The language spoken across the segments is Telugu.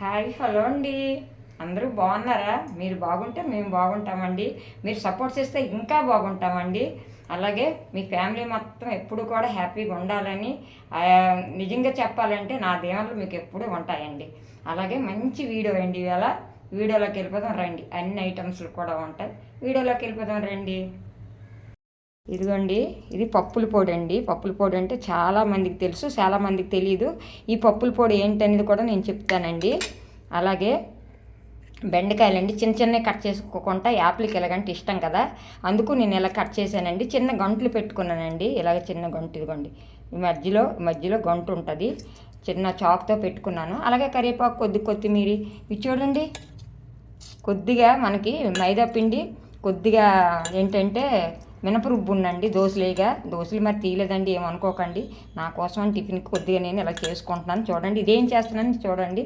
హాయ్ హలో అండి. అందరూ బాగున్నారా? మీరు బాగుంటే మేము బాగుంటామండి. మీరు సపోర్ట్ చేస్తే ఇంకా బాగుంటామండి. అలాగే మీ ఫ్యామిలీ మొత్తం ఎప్పుడు కూడా హ్యాపీగా ఉండాలని నిజంగా చెప్పాలంటే నా దేవుళ్ళు మీకు ఎప్పుడూ ఉంటాయండి. అలాగే మంచి వీడియో అండి ఇవాళ. వీడియోలోకి వెళ్ళిపోదాం రండి. అన్ని ఐటమ్స్లు కూడా ఉంటాయి. వీడియోలోకి వెళ్ళిపోదాం రండి. ఇదిగోండి ఇది పప్పుల పొడి అండి పప్పుల పొడి అంటే చాలామందికి తెలుసు చాలామందికి తెలియదు ఈ పప్పుల పొడి ఏంటనేది కూడా నేను చెప్తానండి. అలాగే బెండకాయలండి చిన్న చిన్నవి కట్ చేసుకోకుండా యాప్లకి ఎలాగంటే ఇష్టం కదా. అందుకు నేను ఇలా కట్ చేశానండి. చిన్న గంటలు పెట్టుకున్నానండి. ఇలాగ చిన్న గంట ఇదిగోండి. ఈ మధ్యలో మధ్యలో గంట ఉంటుంది. చిన్న చాక్తో పెట్టుకున్నాను. అలాగే కరివేపాకు కొద్ది కొత్తిమీర. ఇవి చూడండి కొద్దిగా మనకి మైదా పిండి కొద్దిగా ఏంటంటే మినపరుబ్బు ఉండండి దోశలేగా. దోశలు మరి తీయలేదండి ఏమనుకోకండి. నా కోసం టిఫిన్కి కొద్దిగా నేను ఇలా చేసుకుంటున్నాను. చూడండి ఇదేం చేస్తున్నాను చూడండి.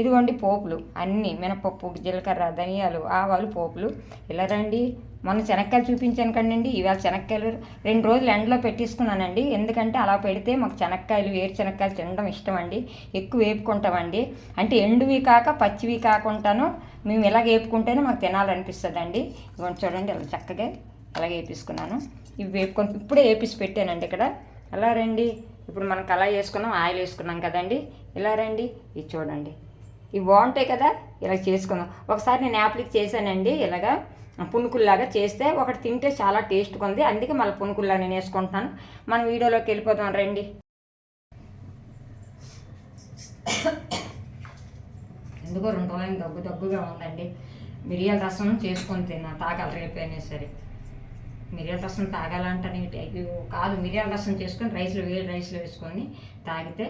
ఇదిగోండి పోపులు అన్నీ మినపప్పు జీలకర్ర ధనియాలు ఆవాలు పోపులు. ఇలా రండి. మొన్న శనక్కాయలు చూపించాను కండి ఇవాళ శనక్కాయలు రెండు రోజులు ఎండలో పెట్టేసుకున్నానండి. ఎందుకంటే అలా పెడితే మాకు శనక్కాయలు వేరు శనక్కాయలు తినడం ఇష్టం అండి ఎక్కువ వేపుకుంటామండి. అంటే ఎండువి కాక పచ్చివి కాకుండాను మేము ఇలా వేపుకుంటేనే మాకు తినాలనిపిస్తుంది అండి ఇవ్వండి చూడండి ఇలా చక్కగా అలాగే వేపించుకున్నాను ఇవి వేపుకొని ఇప్పుడే వేపిసి పెట్టానండి ఇక్కడ. అలా రండి. ఇప్పుడు మనం కళా వేసుకున్నాం ఆయిల్ వేసుకున్నాం కదండి. ఇలా రండి. ఇది చూడండి. ఇవి బాగుంటాయి కదా? ఇలా చేసుకుందాం. ఒకసారి నేను యాప్లిక్ చేశానండి ఇలాగా. పునుకుల్లాగా చేస్తే ఒకటి తింటే చాలా టేస్ట్గా ఉంది. అందుకే మళ్ళీ పునుకుల్లా నేను వేసుకుంటున్నాను. మనం వీడియోలోకి వెళ్ళిపోతాం రండి. ఎందుకో రెండు రోజులు దగ్గు దగ్గుగా ఉందండి. మిరియాల రసం చేసుకొని తిన్నా. తాగాలి రేపైనా సరే. మిరియాల రసం తాగాలంటే అయ్యో కాదు మిరియాల రసం చేసుకొని రైస్లో వేడి రైస్లో వేసుకొని తాగితే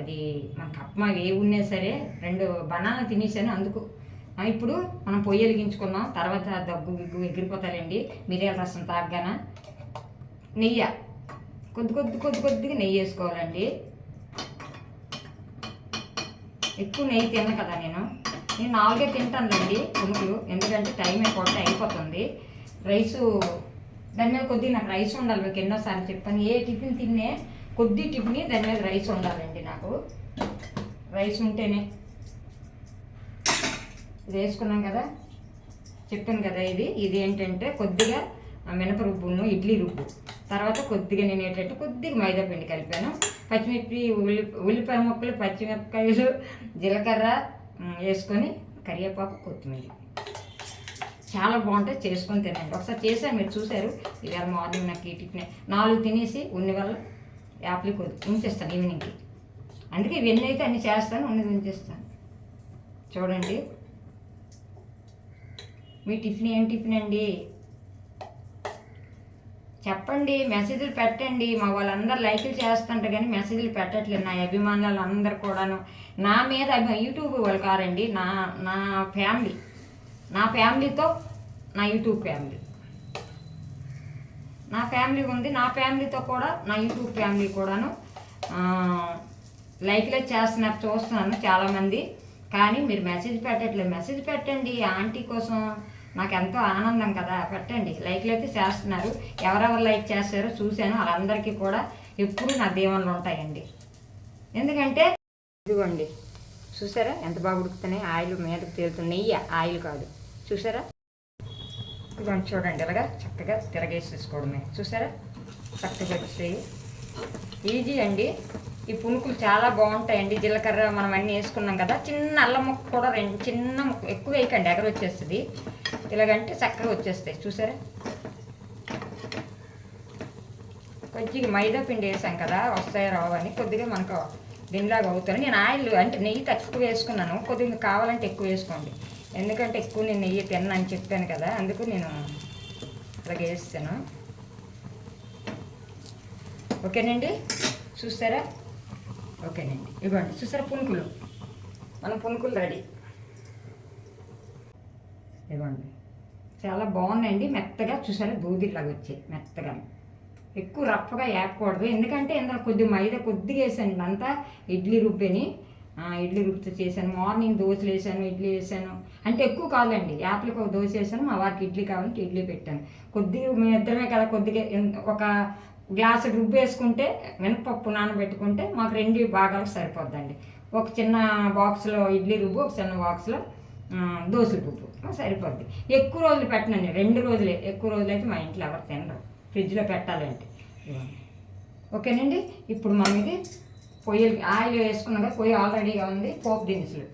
అది మనకు అప్మా ఏ ఉన్నా సరే రెండు బనానా తినేసాను అందుకు. ఇప్పుడు మనం పొయ్యి వెలిగించుకుందాం తర్వాత దగ్గు గిగ్గు ఎగిరిపోతారండి మిరియాల రసం తాగగాన? నెయ్యి కొద్ది కొద్ది కొద్ది కొద్దిగా నెయ్యి వేసుకోవాలండి. ఎక్కువ నెయ్యి తిన్న కదా నేను. నేను నాలుగే తింటానులేండి పునుకులు ఎందుకంటే టైం అయిపోతే అయిపోతుంది. రైసు దాని మీద కొద్దిగా నాకు రైస్ ఉండాలి మీకు ఎన్నోసార్లు చెప్పాను. ఏ టిఫిన్ తిన్నే కొద్ది టిఫిన్ దాని మీద రైస్ ఉండాలండి నాకు. రైస్ ఉంటేనే. ఇది వేసుకున్నాం కదా చెప్పాను కదా ఇది. ఇది ఏంటంటే కొద్దిగా మినప రుబ్బును ఇడ్లీ రుబ్బు. తర్వాత కొద్దిగా నేను ఏంటంటే కొద్దిగా మైదా పిండి కలిపాను. పచ్చిమిర్చి ఉల్లి ఉల్లిపాయ ముక్కలు పచ్చిమిరపకాయలు జీలకర్ర వేసుకొని కరివేపాకు కొత్తిమీర. చాలా బాగుంటుంది చేసుకొని తినండి. ఒకసారి చేసా మీరు చూశారు. ఇవాళ మార్నింగ్ నాకు ఈ టిఫిన్. నాలుగు తినేసి ఉన్ని వల్ల యాప్లీ కొద్ది ఉంచేస్తాను ఈవినింగ్కి. అందుకే ఇవన్నీ అయితే అన్నీ చేస్తాను ఉన్నది ఉంచేస్తాను. చూడండి. మీ టిఫిన్ ఏం టిఫిన్ అండి? చెప్పండి మెసేజ్లు పెట్టండి. మా వాళ్ళందరూ లైక్లు చేస్తుంటారు కానీ మెసేజ్లు పెట్టట్లేదు. నా అభిమానులు అందరు కూడాను. నా మీద యూట్యూబ్ వాళ్ళు కారండి. నా నా ఫ్యామిలీ. నా ఫ్యామిలీతో నా యూట్యూబ్ ఫ్యామిలీ. నా ఫ్యామిలీ ఉంది నా ఫ్యామిలీతో కూడా నా యూట్యూబ్ ఫ్యామిలీ కూడాను లైక్లే చేస్తున్నారు చూస్తున్నాను చాలామంది. కానీ మీరు మెసేజ్ పెట్టట్లేదు. మెసేజ్ పెట్టండి ఆంటీ కోసం నాకు ఎంతో ఆనందం కదా పెట్టండి. లైక్లు అయితే చేస్తున్నారు. ఎవరెవరు లైక్ చేస్తారో చూశాను. వాళ్ళందరికీ కూడా ఎప్పుడు నా దీవెనలు ఉంటాయండి. ఎందుకంటే ఇదిగోండి. చూసారా? ఎంత బాగా ఉడుకుతున్నాయి? ఆయిల్ మీదకు తేలుతుంది నెయ్యి ఆయిల్ కాదు. చూసారా? ఇదిగోండి చూడండి ఇలాగా చక్కగా తిరగేసేసుకోవడమే. చూసారా? చక్కగా వచ్చాయి. ఈజీ అండి. ఈ పునుకులు చాలా బాగుంటాయండి. జీలకర్ర మనం అన్నీ వేసుకున్నాం కదా చిన్న అల్లం ముక్క కూడా రెండు చిన్న ముక్క ఎక్కువ వేయకండి ఎగర వచ్చేస్తుంది. ఇలాగంటే చక్కగా వచ్చేస్తాయి. చూసారా? కొద్దిగా మైదా పిండి వేసాం కదా వస్తాయి రావని కొద్దిగా మనకు దీనిలాగా అవుతుంది. నేను ఆయిల్ అంటే నెయ్యి తక్కువ వేసుకున్నాను. కొద్దిగా కావాలంటే ఎక్కువ వేసుకోండి. ఎందుకంటే ఎక్కువ నేను నెయ్యి తిన్నా అని చెప్పాను కదా అందుకు నేను అలాగే వేస్తాను. ఓకేనండి? చూస్తారా? ఓకేనండి. ఇవ్వండి చూసారా పునుకులు? మన పునుకులు రెడీ. ఇవ్వండి చాలా బాగున్నాయండి మెత్తగా. చూసారా? దూదిలాగా వచ్చాయి మెత్తగా. ఎక్కువ రఫ్గా వేపకూడదు. ఎందుకంటే ఇందులో కొద్దిగా మైదా కొద్దిగా వేసాను. అంతా ఇడ్లీ రుబ్బని. ఇడ్లీ రుబ్బుతో చేశాను మార్నింగ్ దోశలు వేసాను ఇడ్లీ వేసాను అంటే ఎక్కువ కాదండి యాప్లకు ఒక దోశ వేసాను మా వారికి ఇడ్లీ కావాలంటే ఇడ్లీ పెట్టాను. కొద్దిగా మేము ఇద్దరమే కదా కొద్దిగా ఒక గ్లాస్ రుబ్బు వేసుకుంటే మినపప్పు నానబెట్టుకుంటే మాకు రెండు భాగాలకు సరిపోద్దండి. ఒక చిన్న బాక్స్లో ఇడ్లీ రుబ్బు ఒక చిన్న బాక్స్లో దోశలు రుబ్బు సరిపోద్ది. ఎక్కువ రోజులు పెట్టనండి రెండు రోజులే ఎక్కువ రోజులు అయితే మా ఇంట్లో ఎవరు తినరు ఫ్రిడ్జ్లో పెట్టాలంటే. ఓకేనండి ఇప్పుడు మనం ఇది పొయ్యి ఆయిల్ వేసుకున్నాం కదా పొయ్యి ఆల్రెడీగా ఉంది. పోపు దినుసులు.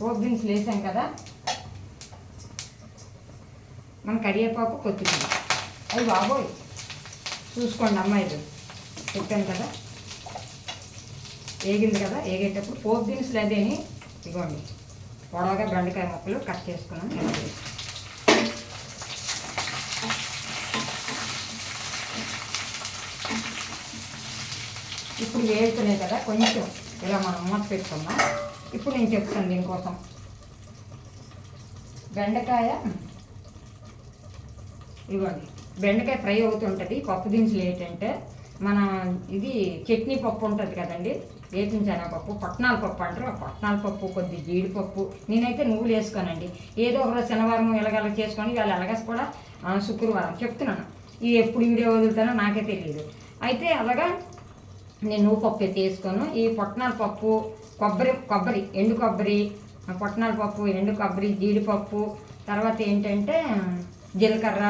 పోపు దినుసులు వేసాం కదా. మన కరివేపాకు కొత్తిమీర. అవి బాబోయ్. చూసుకోండి అమ్మాయిలు. చెప్పాను కదా. ఏగింది కదా. ఏగేటప్పుడు పోపు దినుసులు అదేని? ఇదిగోండి పొడవగా బెండకాయ ముక్కలు కట్ చేసుకున్నాం. ఇప్పుడు వేగుతున్నాయి కదా కొంచెం ఇలా మనం మూత పెట్టుకుందాం. ఇప్పుడు నేను చెప్తాను దీనికోసం. బెండకాయ ఇవ్వండి. బెండకాయ ఫ్రై అవుతుంటుంది పప్పు దినుసులు ఏంటంటే మన ఇది చట్నీ పప్పు ఉంటుంది కదండి వేపించాన పప్పు పట్నాల పప్పు అంటారు ఆ పట్నాల పప్పు కొద్ది జీడిపప్పు. నేనైతే నువ్వులు వేసుకోనండి. ఏదో ఒక రోజు శనివారం ఎలాగల చేసుకొని వాళ్ళు ఎలాగ కూడా శుక్రవారం చెప్తున్నాను. ఇది ఎప్పుడు వీడియో వదులుతానో నాకే తెలియదు. అయితే అలాగా నేను నువ్వు పప్పు అయితే ఈ పొట్నాల పప్పు కొబ్బరి కొబ్బరి ఎండు కొబ్బరి ఆ పొట్నాల పప్పు ఎండు కొబ్బరి జీడిపప్పు తర్వాత ఏంటంటే జీలకర్ర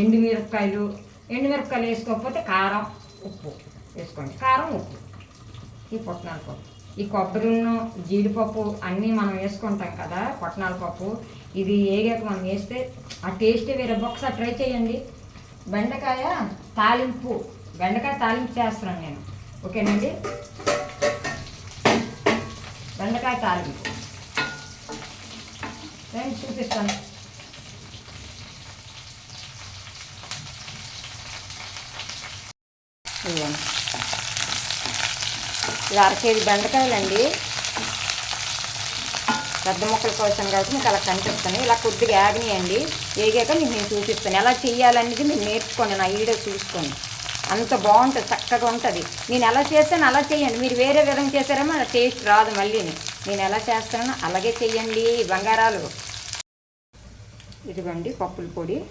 ఎండు మిరపకాయలు. ఎండు మిరపకాయలు వేసుకోకపోతే కారం ఉప్పు వేసుకోండి. కారం ఉప్పు ఈ పొట్నాల పప్పు. ఈ కొబ్బరిను జీడిపప్పు అన్నీ మనం వేసుకుంటాం కదా పొట్నాల పప్పు. ఇది ఏగాక మనం వేస్తే ఆ టేస్ట్ వేరే. ఒకసారి ట్రై చేయండి. బెండకాయ తాలింపు బెండకాయ తాలింపు చేస్తున్నాను నేను. ఓకేనండి? బెండకాయ తాలింపు నేను చూపిస్తాను? ఇది అర కేజీ బెండకాయలండి. పెద్ద ముక్కల కోసం కాబట్టి మీకు అలా కనిపిస్తాను ఇలా కొద్దిగా ఆగనియండి వేగాక మీకు నేను చూపిస్తాను. ఎలా చేయాలనేది మీరు నేర్చుకోండి. నా వీడియో చూసుకోండి. అంత బాగుంటుంది చక్కగా ఉంటుంది. నేను ఎలా చేస్తాను అలా చేయండి. మీరు వేరే విధంగా చేశారేమో అది టేస్ట్ రాదు మళ్ళీ. నేను ఎలా చేస్తానో అలాగే చెయ్యండి బంగారాలు. ఇదిగోండి పప్పుల పొడి.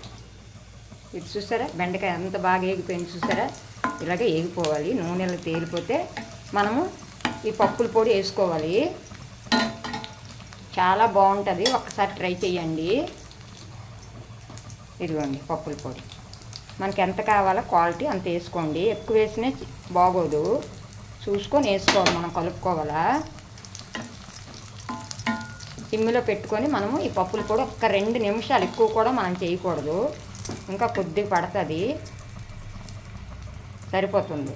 ఇది చూసారా? బెండకాయ అంత బాగా ఏగిపోయింది చూసారా? ఇలాగే ఏగిపోవాలి. నూనెలు తేలిపోతే మనము ఈ పప్పుల పొడి వేసుకోవాలి. చాలా బాగుంటుంది. ఒక్కసారి ట్రై చేయండి. ఇదిగోండి పప్పుల పొడి. మనకి ఎంత కావాలో క్వాలిటీ అంత వేసుకోండి. ఎక్కువ వేసినా బాగోదు. చూసుకొని వేసుకోవాలి. మనం కలుపుకోవాలా? సిమ్లో పెట్టుకొని మనము ఈ పప్పులు కూడా ఒక్క రెండు నిమిషాలు ఎక్కువ కూడా మనం చేయకూడదు. ఇంకా కొద్దిగా పడుతుంది. సరిపోతుంది.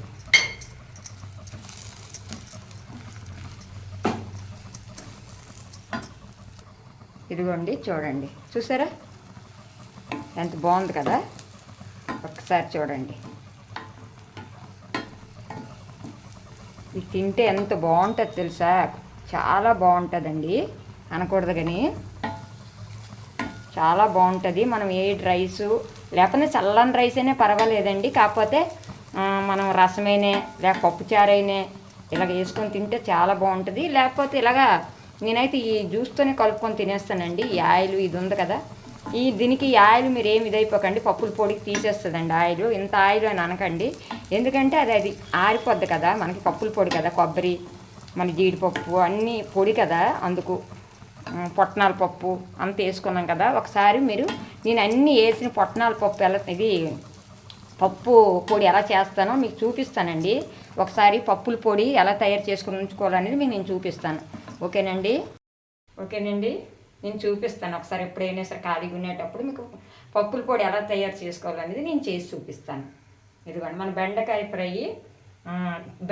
ఇదిగోండి చూడండి. చూసారా? ఎంత బాగుంది కదా? ఒకసారి చూడండి. ఇది తింటే ఎంత బాగుంటుంది తెలుసా? చాలా బాగుంటుందండి. అనకూడదు కానీ. చాలా బాగుంటుంది. మనం ఏ రైసు లేకపోతే చల్లని రైస్ అయినా పర్వాలేదండి. కాకపోతే మనం రసమైనా లేక పప్పుచారైనా ఇలాగ వేసుకొని తింటే చాలా బాగుంటుంది. లేకపోతే ఇలాగా నేనైతే ఈ జ్యూస్తోనే కలుపుకొని తినేస్తానండి. ఈ ఆయిల్ ఇది ఉంది కదా. ఈ దీనికి ఆయిల్ మీరు ఏమి ఇదైపోకండి పప్పుల పొడికి తీసేస్తుందండి ఆయిల్. ఇంత ఆయిల్ అని అనకండి. ఎందుకంటే అది అది ఆరిపోద్ది కదా మనకి పప్పుల పొడి కదా కొబ్బరి మన జీడిపప్పు అన్నీ పొడి కదా అందుకు. పొట్నాల పప్పు అంత వేసుకున్నాం కదా. ఒకసారి మీరు నేను అన్నీ వేసిన పొట్నాల పప్పు ఎలా ఇది పప్పు పొడి ఎలా చేస్తానో మీకు చూపిస్తానండి. ఒకసారి పప్పుల పొడి ఎలా తయారు చేసుకుని ఉంచుకోవాలనేది మీకు నేను చూపిస్తాను. ఓకేనండి? ఓకేనండి? నేను చూపిస్తాను. ఒకసారి ఎప్పుడైనా సరే ఖాళీగా ఉండేటప్పుడు మీకు పప్పుల పొడి ఎలా తయారు చేసుకోవాలనేది నేను చేసి చూపిస్తాను. ఇదిగోండి మన బెండకాయ ఫ్రై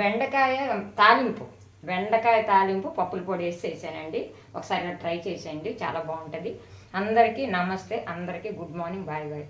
బెండకాయ తాలింపు. బెండకాయ తాలింపు పప్పుల పొడి వేసి చేశానండి. ఒకసారి ట్రై చేసేయండి చాలా బాగుంటుంది. అందరికీ నమస్తే అందరికీ గుడ్ మార్నింగ్ బాయ్ బాయ్.